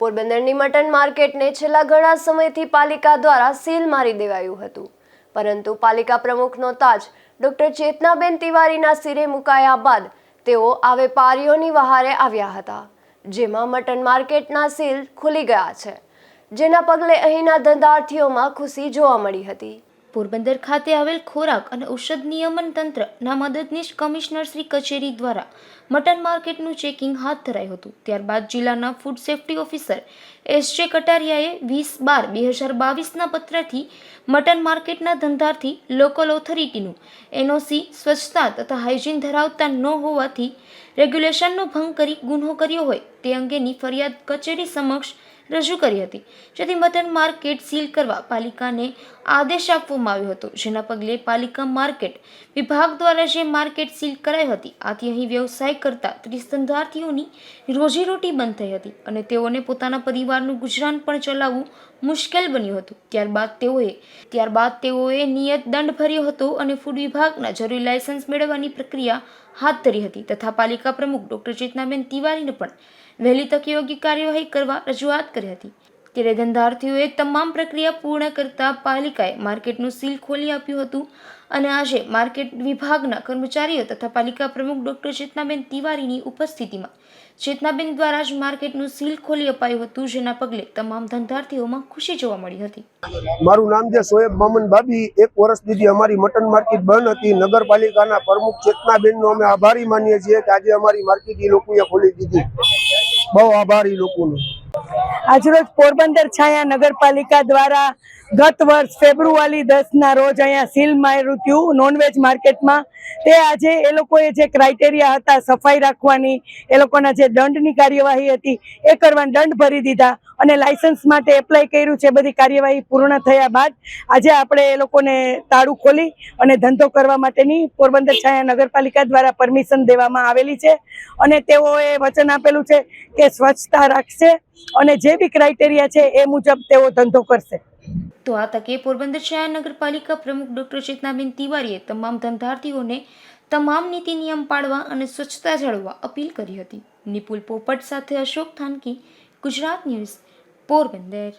પોરબંદરની મટન માર્કેટને છેલ્લા ઘણા સમયથી પાલિકા દ્વારા સીલ મારી દેવાયું હતું. પરંતુ પાલિકા પ્રમુખનો તાજ ડોક્ટર ચેતનાબેન તિવારીના સિરે મુકાયા બાદ તેઓ આ વેપારીઓની વહારે આવ્યા હતા, જેમાં મટન માર્કેટના સીલ ખુલી ગયા છે, જેના પગલે અહીંના ધંધાર્થીઓમાં ખુશી જોવા મળી હતી. પોરબંદર ખાતે આવેલ ખોરાક અને ઔષધ નિયમન તંત્રના મદદનીશ કમિશનર શ્રી કચેરી દ્વારા મટન માર્કેટનું ચેકિંગ હાથ ધરાયું હતું. ત્યારબાદ જિલ્લાના ફૂડ સેફ્ટી ઓફિસર એસ જે કટારિયાએ વીસ બાર બે હજાર બાવીસના પત્રથી મટન માર્કેટના ધંધાર્થી લોકલ ઓથોરિટીનું એનઓસી સ્વચ્છતા તથા હાઇજીન ધરાવતા ન હોવાથી રેગ્યુલેશનનો ભંગ કરી ગુન્હો કર્યો હોય તે અંગેની ફરિયાદ કચેરી સમક્ષ રજૂ કરી હતી. જેથી મટન માર્કેટ સીલ કરવા પાલિકાને આદેશ આપવામાં આવ્યો હતો. જેના પગલે પાલિકા માર્કેટ વિભાગ દ્વારા જે માર્કેટ સીલ કરાઈ હતી, આથી અહીં વ્યવસાય કરતા ત્રીસ ધંધાર્થીઓની રોજીરોટી બંધ થઈ હતી અને તેઓને પોતાના પરિવારનું ગુજરાન પણ ચલાવવું મુશ્કેલ બન્યું હતું. ત્યારબાદ તેઓએ ત્યારબાદ તેઓએ નિયત દંડ ભર્યો હતો અને ફૂડ વિભાગના જરૂરી લાયસન્સ મેળવવાની પ્રક્રિયા હાથ ધરી હતી તથા પાલિકા પ્રમુખ ડોક્ટર ચેતનાબેન તિવારીને પણ વહેલી તકે યોગ્ય કાર્યવાહી કરવા રજૂઆત કરી હતી. ત્યારે ધંધાર્થીઓએ તમામ પ્રક્રિયા પૂર્ણ કરતા પાલિકાએ માર્કેટનું સીલ ખોલી આપ્યું હતું. અને આજે માર્કેટ વિભાગના કર્મચારીઓ તથા પાલિકા પ્રમુખ ડોક્ટર ચેતનાબેન તિવારીની ઉપસ્થિતિમાં ચેતનાબેન દ્વારા જ માર્કેટનું સીલ ખોલી અપાયું હતું, જેના પગલે તમામ ધંધાર્થીઓમાં ખુશી જોવા મળી હતી. મારું નામ છે સોએબ મામન બાબી. એક વર્ષ દીધી અમારી મટન માર્કેટ બંધ હતી. નગરપાલિકાના પ્રમુખ ચેતનાબેનનો અમે આભારી માનીએ છીએ કે આજે અમારી માર્કેટ એ લોકોએ ખોલી દીધી. બહુ આભારી લોકોનું. આજરોજ પોરબંદર છાયા નગરપાલિકા દ્વારા ગત વર્ષ ફેબ્રુઆરી દસ ના રોજ અહીંયા સીલ માર્યું હતું નોનવેજ માર્કેટમાં. તે આજે એ લોકોએ જે ક્રાઇટેરિયા હતા સફાઈ રાખવાની, એ લોકોના જે દંડની કાર્યવાહી હતી, એ કરવાની દંડ ભરી દીધા અને લાયસન્સ માટે એપ્લાય કર્યું છે. બધી કાર્યવાહી પૂર્ણ થયા બાદ આજે આપણે એ લોકોને તાળું ખોલી અને ધંધો કરવા માટેની પોરબંદર છાયા નગરપાલિકા દ્વારા પરમિશન દેવામાં આવેલી છે. અને તેઓએ વચન આપેલું છે કે સ્વચ્છતા રાખશે અને જે બી ક્રાઇટેરિયા છે એ મુજબ તેઓ ધંધો કરશે. તો આ તકે પોરબંદર શહેર નગરપાલિકા પ્રમુખ ડોક્ટર ચેતનાબેન તિવારીએ તમામ ધંધાર્થીઓને તમામ નીતિ નિયમ પાળવા અને સ્વચ્છતા જાળવવા અપીલ કરી હતી. નિપુલ પોપટ સાથે અશોક થાનકી, ગુજરાત ન્યૂઝ, પોરબંદર.